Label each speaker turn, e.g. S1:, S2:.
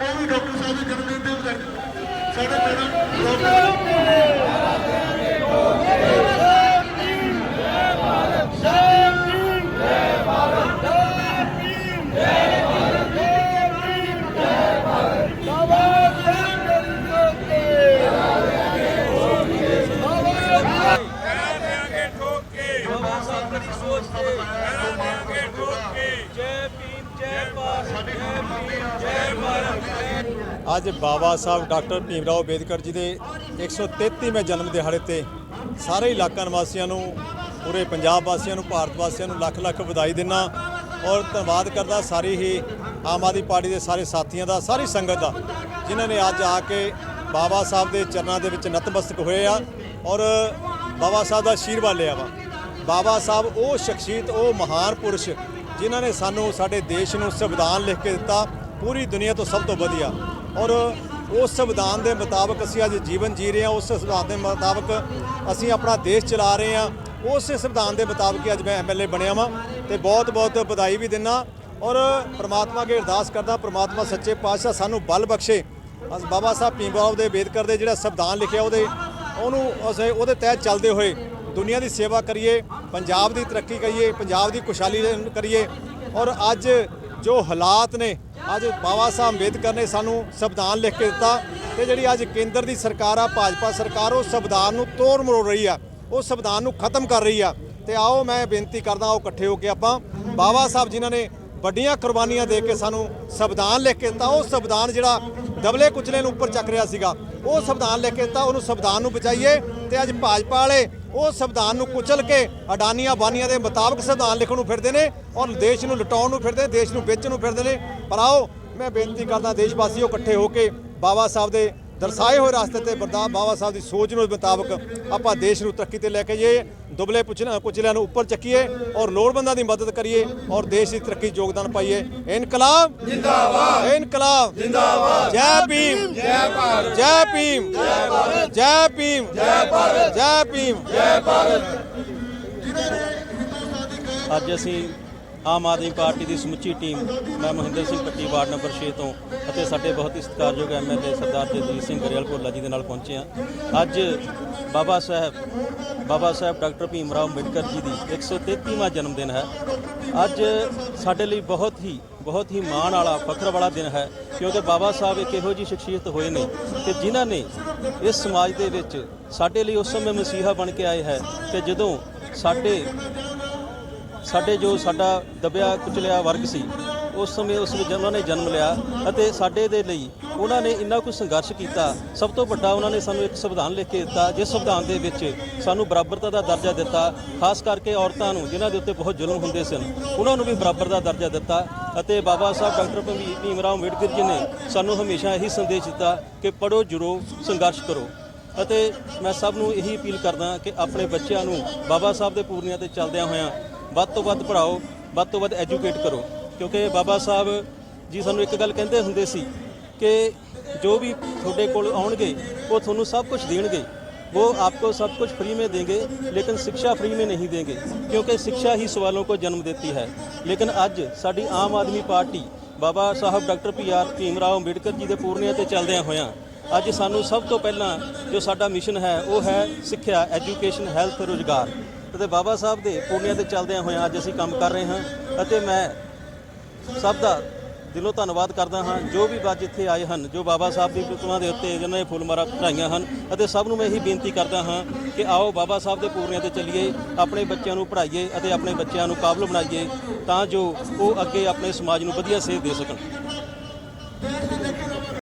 S1: ਉਹ ਵੀ ਡਾਕਟਰ ਸਾਹਿਬ ਦੇ ਜਨਮ ਦਿਨ ਦੇ ਵਧਾਈ ਸਾਡੇ ਮੈਡਮ ਡਾਕਟਰ
S2: ਦੇਾਂਗੇ ਠੋਕ ਕੇ ਬਾਬਾ ਸਾਹਿਬ ਦੀ ਸੋਚ ਤੇ ਦੇਾਂਗੇ ਠੋਕ ਕੇ ਜੈ ਭੀਮ ਜੈ ਭਾਰਤ ਜੈ ਭੀਮ ਜੈ ਭਾਰਤ
S3: ਅੱਜ ਬਾਬਾ ਸਾਹਿਬ ਡਾਕਟਰ ਭੀਮ ਰਾਓ ਅੰਬੇਦਕਰ ਜੀ ਦੇ 133ਵੇਂ ਜਨਮ ਦਿਹਾੜੇ ਤੇ ਸਾਰੇ ਇਲਾਕਾ ਨਿਵਾਸੀਆਂ ਨੂੰ, ਪੂਰੇ ਪੰਜਾਬ ਵਾਸੀਆਂ ਨੂੰ, ਭਾਰਤ ਵਾਸੀਆਂ ਨੂੰ ਲੱਖ ਲੱਖ ਵਧਾਈ ਦਿੰਦਾ ਔਰ ਧੰਨਵਾਦ ਕਰਦਾ ਸਾਰੀ ਹੀ ਆਮ ਆਦਮੀ ਪਾਰਟੀ ਦੇ ਸਾਰੇ ਸਾਥੀਆਂ ਦਾ, ਸਾਰੀ ਸੰਗਤ ਦਾ, ਜਿਨ੍ਹਾਂ ਨੇ ਅੱਜ ਆ ਕੇ ਬਾਬਾ ਸਾਹਿਬ ਦੇ ਚਰਨਾਂ ਦੇ ਵਿੱਚ ਨਤਮਸਤਕ ਹੋਏ ਆ ਔਰ ਬਾਬਾ ਸਾਹਿਬ ਦਾ ਆਸ਼ੀਰਵਾਦ ਲਿਆ ਵਾ। ਬਾਬਾ ਸਾਹਿਬ ਉਹ ਸ਼ਖਸੀਅਤ, ਉਹ ਮਹਾਨ ਪੁਰਸ਼ ਜਿਨ੍ਹਾਂ ਨੇ ਸਾਨੂੰ ਸਾਡੇ ਦੇਸ਼ ਨੂੰ ਸੰਵਿਧਾਨ ਲਿਖ ਕੇ ਦਿੱਤਾ, ਪੂਰੀ ਦੁਨੀਆ ਤੋਂ ਸਭ ਤੋਂ ਵਧੀਆ। ਔਰ ਉਸ ਸੰਵਿਧਾਨ ਦੇ ਮੁਤਾਬਕ ਅਸੀਂ ਅੱਜ ਜੀਵਨ ਜੀ ਰਹੇ ਹਾਂ, ਉਸ ਸੰਵਿਧਾਨ ਦੇ ਮੁਤਾਬਕ ਅਸੀਂ ਆਪਣਾ ਦੇਸ਼ ਚਲਾ ਰਹੇ ਹਾਂ। ਉਸੇ ਸੰਵਿਧਾਨ ਦੇ ਮੁਤਾਬਕ ਅੱਜ ਮੈਂ ਐਮਐਲਏ ਬਣਿਆ ਵਾਂ ਤੇ ਬਹੁਤ ਬਹੁਤ ਵਧਾਈ ਵੀ ਦਿੰਦਾ। ਔਰ ਪ੍ਰਮਾਤਮਾ ਅੱਗੇ ਅਰਦਾਸ ਕਰਦਾ, ਪ੍ਰਮਾਤਮਾ ਸੱਚੇ ਪਾਤਸ਼ਾਹ ਸਾਨੂੰ ਬਲ ਬਖਸ਼ੇ। ਅਸ ਬਾਬਾ ਸਾਹਿਬ ਭੀਮਰਾਓ ਦੇ ਅੰਬੇਦਕਰ ਦੇ ਜਿਹੜਾ ਸੰਵਿਧਾਨ ਲਿਖਿਆ ਉਹਦੇ, ਉਹਨੂੰ ਅਸੀਂ ਉਹਦੇ ਤਹਿਤ ਚੱਲਦੇ ਹੋਏ ਦੁਨੀਆ ਦੀ ਸੇਵਾ ਕਰੀਏ। ਪੰਜਾਬ ਦੀ ਤਰੱਕੀ ਕਰੀਏ, ਪੰਜਾਬ ਦੀ ਖੁਸ਼ਹਾਲੀ ਕਰੀਏ। ਔਰ ਅੱਜ ਜੋ ਹਾਲਾਤ ਨੇ, ਅੱਜ ਬਾਬਾ ਸਾਹਿਬ ਅੰਬੇਦਕਰ ਨੇ ਸਾਨੂੰ ਸੰਵਿਧਾਨ ਲਿਖ ਕੇ ਦਿੱਤਾ ਤੇ ਜਿਹੜੀ ਅੱਜ ਕੇਂਦਰ ਦੀ ਸਰਕਾਰ ਆ, ਭਾਜਪਾ ਸਰਕਾਰ, ਉਹ ਸੰਵਿਧਾਨ ਨੂੰ ਤੋੜ ਮਰੋੜ ਰਹੀ ਆ। ਉਹ ਸੰਵਿਧਾਨ ਨੂੰ ਖਤਮ ਕਰ ਰਹੀ ਆ। ਤੇ ਆਓ ਮੈਂ ਬੇਨਤੀ ਕਰਦਾ ਆਓ ਇਕੱਠੇ ਹੋ ਕੇ ਆਪਾਂ ਬਾਬਾ ਸਾਹਿਬ ਜਿਨ੍ਹਾਂ ਨੇ ਵੱਡੀਆਂ ਕੁਰਬਾਨੀਆਂ ਦੇ ਕੇ ਸਾਨੂੰ ਸੰਵਿਧਾਨ ਲਿਖ ਕੇ ਦਿੱਤਾ, ਉਹ ਸੰਵਿਧਾਨ ਜਿਹੜਾ ਦਬਲੇ ਕੁਚਲੇ ਨੂੰ ਉੱਪਰ ਚੱਕ ਰਿਹਾ ਸੀਗਾ, ਉਹ ਸੰਵਿਧਾਨ ਲਿਖ ਕੇ ਦਿੱਤਾ, ਉਹਨੂੰ ਸੰਵਿਧਾਨ ਨੂੰ ਬਚਾਈਏ। ਤੇ ਅੱਜ ਭਾਜਪਾ ਵਾਲੇ ਉਹ ਸੰਵਿਧਾਨ ਨੂੰ ਕੁਚਲ ਕੇ ਅਡਾਨੀਆਂ ਬਾਨੀਆਂ ਦੇ ਮੁਤਾਬਕ ਸੰਵਿਧਾਨ ਲਿਖਣ ਨੂੰ ਫਿਰਦੇ ਨੇ ਔਰ ਦੇਸ਼ ਨੂੰ ਲੁਟਾਉਣ ਨੂੰ ਫਿਰਦੇ ਨੇ, ਦੇਸ਼ ਨੂੰ ਵੇਚਣ ਨੂੰ ਫਿਰਦੇ ਨੇ। ਪਰ ਆਓ, ਮੈਂ ਬੇਨਤੀ ਕਰਦਾ ਦੇਸ਼ ਵਾਸੀਓ ਇਕੱਠੇ ਹੋ ਕੇ ਬਾਬਾ ਸਾਹਿਬ ਦੇ ਦਰਸਾਏ ਹੋਏ ਰਸਤੇ ਤੇ ਬਰਦਾ ਬਾਬਾ ਸਾਹਿਬ ਦੀ ਸੋਚ ਨੂੰ ਮੁਤਾਬਕ ਆਪਾਂ ਦੇਸ਼ ਨੂੰ ਤਰੱਕੀ ਤੇ ਲੈ ਕੇ ਜਾਈਏ ਦੁਬਲੇ ਪੁਚਲਿਆਂ ਕੁਚਲਿਆਂ ਨੂੰ ਉੱਪਰ ਚੱਕੀਏ ਔਰ ਲੋੜਵੰਦਾਂ ਦੀ ਮਦਦ ਕਰੀਏ ਔਰ ਦੇਸ਼ ਦੀ ਤਰੱਕੀ ਯੋਗਦਾਨ ਪਾਈਏ। ਇਨਕਲਾਬ! ਜਿੰਦਾਬਾਦ! ਇਨਕਲਾਬ! ਜਿੰਦਾਬਾਦ! ਜੈ ਭੀਮ! ਜੈ ਭਾਰਤ! ਜੈ ਭੀਮ! ਜੈ ਭਾਰਤ! ਜੈ ਭੀਮ! ਜੈ ਭਾਰਤ! ਜੈ ਭੀਮ! ਜੈ
S4: ਅੱਜ ਅਸੀਂ ਆਮ ਆਦਮੀ ਪਾਰਟੀ ਦੀ ਸਮੁੱਚੀ ਟੀਮ, ਮੈਂ ਮਹਿੰਦਰ ਸਿੰਘ ਪੱਟੀ ਵਾਰਡ ਨੰਬਰ 6 ਤੋਂ ਅਤੇ ਸਾਡੇ ਬਹੁਤ ਹੀ ਸਤਿਕਾਰਯੋਗ ਐਮਐਲਏ ਸਰਦਾਰ ਜਗਜੀਤ ਸਿੰਘ ਗਰੇਵਾਲ ਭੋਲਾ ਜੀ ਦੇ ਨਾਲ ਪਹੁੰਚੇ ਹਾਂ। ਅੱਜ ਬਾਬਾ ਸਾਹਿਬ ਬਾਬਾ ਸਾਹਿਬ ਡਾਕਟਰ ਭੀਮ ਰਾਓ ਅੰਬੇਡਕਰ ਜੀ ਦੀ 133ਵਾਂ ਜਨਮ ਦਿਨ ਹੈ। ਅੱਜ ਸਾਡੇ ਲਈ ਬਹੁਤ ਹੀ ਬਹੁਤ ਹੀ ਮਾਣ ਵਾਲਾ, ਫਖਰ ਵਾਲਾ ਦਿਨ ਹੈ ਕਿਉਂਕਿ ਬਾਬਾ ਸਾਹਿਬ ਇੱਕ ਇਹੋ ਜਿਹੀ ਸ਼ਖਸੀਅਤ ਹੋਏ ਨੇ ਕਿ ਜਿਨ੍ਹਾਂ ਨੇ ਇਸ ਸਮਾਜ ਦੇ ਵਿੱਚ ਸਾਡੇ ਲਈ ਉਸ ਸਮੇਂ ਮਸੀਹਾ ਬਣ ਕੇ ਆਏ ਹੈ ਕਿ ਜਦੋਂ ਸਾਡੇ ਸਾਡੇ ਜੋ ਸਾਡਾ ਦਬਿਆ ਕੁਚਲਿਆ ਵਰਗ ਸੀ, ਉਸ ਸਮੇਂ ਉਸ ਵਿੱਚ ਉਹਨਾਂ ਨੇ ਜਨਮ ਲਿਆ ਅਤੇ ਸਾਡੇ ਦੇ ਲਈ ਉਹਨਾਂ ਨੇ ਇੰਨਾ ਕੁ ਸੰਘਰਸ਼ ਕੀਤਾ। ਸਭ ਤੋਂ ਵੱਡਾ ਉਹਨਾਂ ਨੇ ਸਾਨੂੰ ਇੱਕ ਸੰਵਿਧਾਨ ਲਿਖ ਕੇ ਦਿੱਤਾ, ਜਿਸ ਸੰਵਿਧਾਨ ਦੇ ਵਿੱਚ ਸਾਨੂੰ ਬਰਾਬਰਤਾ ਦਾ ਦਰਜਾ ਦਿੱਤਾ, ਖਾਸ ਕਰਕੇ ਔਰਤਾਂ ਨੂੰ, ਜਿਨ੍ਹਾਂ ਦੇ ਉੱਤੇ ਬਹੁਤ ਜ਼ੁਲਮ ਹੁੰਦੇ ਸਨ, ਉਹਨਾਂ ਨੂੰ ਵੀ ਬਰਾਬਰ ਦਾ ਦਰਜਾ ਦਿੱਤਾ ਅਤੇ ਬਾਬਾ ਸਾਹਿਬ ਡਾਕਟਰ ਭੀਮ ਭੀਮ ਰਾਓ ਅੰਬੇਡਕਰ ਜੀ ਨੇ ਸਾਨੂੰ ਹਮੇਸ਼ਾ ਇਹੀ ਸੰਦੇਸ਼ ਦਿੱਤਾ ਕਿ ਪੜੋ ਜੁੜੋ, ਸੰਘਰਸ਼ ਕਰੋ। ਅਤੇ ਮੈਂ ਸਭ ਨੂੰ ਇਹੀ ਅਪੀਲ ਕਰਦਾ ਕਿ ਆਪਣੇ ਬੱਚਿਆਂ ਨੂੰ ਬਾਬਾ ਸਾਹਿਬ ਦੇ ਪੂਰਨਿਆਂ ਤੇ ਚੱਲਦਿਆਂ ਹੋਇਆਂ ਵੱਧ ਤੋਂ ਵੱਧ ਪੜ੍ਹਾਓ ਵੱਧ ਤੋਂ ਵੱਧ ਐਜੂਕੇਟ ਕਰੋ ਕਿਉਂਕਿ ਬਾਬਾ ਸਾਹਿਬ ਜੀ ਸਾਨੂੰ ਇੱਕ ਗੱਲ ਕਹਿੰਦੇ ਹੁੰਦੇ ਸੀ ਕਿ ਜੋ ਵੀ ਤੁਹਾਡੇ ਕੋਲ ਆਉਣਗੇ ਉਹ ਤੁਹਾਨੂੰ ਸਭ ਕੁਝ ਦੇਣਗੇ वो आपको सब कुछ फ्री में देंगे लेकिन शिक्षा फ्री में नहीं देंगे क्योंकि शिक्षा ही सवालों को जन्म देती है लेकिन ਅੱਜ ਸਾਡੀ Aam Aadmi party Baba Sahib doctor B R Bhim Rao Ambedkar ji ਦੇ ਪੂਰਨਿਆਂ ਤੇ ਚੱਲਦਿਆਂ ਹੋਇਆਂ ਅੱਜ ਸਾਨੂੰ ਸਭ ਤੋਂ ਪਹਿਲਾਂ ਜੋ ਸਾਡਾ ਮਿਸ਼ਨ ਹੈ ਉਹ ਹੈ ਸਿੱਖਿਆ ਐਜੂਕੇਸ਼ਨ ਹੈਲਥ ਰੋਜ਼ਗਾਰ ਅਤੇ ਬਾਬਾ ਸਾਹਿਬ ਦੇ ਪੂਰਨਿਆਂ ਤੇ ਚੱਲਦਿਆਂ ਹੋਇਆਂ ਅੱਜ ਅਸੀਂ ਕੰਮ ਕਰ ਰਹੇ ਹਾਂ ਅਤੇ ਮੈਂ ਸਭ ਦਾ ਦਿਲੋਂ ਧੰਨਵਾਦ ਕਰਦਾ ਹਾਂ। ਜੋ ਵੀ ਅੱਜ ਇੱਥੇ ਆਏ ਹਨ, ਜੋ ਬਾਬਾ ਸਾਹਿਬ ਦੀ ਪ੍ਰਤਿਮਾ ਦੇ ਉੱਤੇ ਜਿਨ੍ਹਾਂ ਨੇ ਫੁੱਲ ਮਾਰਾ ਚੜਾਈਆਂ ਹਨ ਅਤੇ ਸਭ ਨੂੰ ਮੈਂ ਇਹੀ ਬੇਨਤੀ ਕਰਦਾ ਹਾਂ ਕਿ ਆਓ ਬਾਬਾ ਸਾਹਿਬ ਦੇ ਪੂਰਨਿਆਂ ਤੇ ਚੱਲੀਏ, ਆਪਣੇ ਬੱਚਿਆਂ ਨੂੰ ਪੜ੍ਹਾਈਏ ਅਤੇ ਆਪਣੇ ਬੱਚਿਆਂ ਨੂੰ ਕਾਬਲ ਬਣਾਈਏ ਤਾਂ ਜੋ ਉਹ ਅੱਗੇ ਆਪਣੇ ਸਮਾਜ ਨੂੰ ਵਧੀਆ ਸੇਧ ਦੇ ਸਕਣ।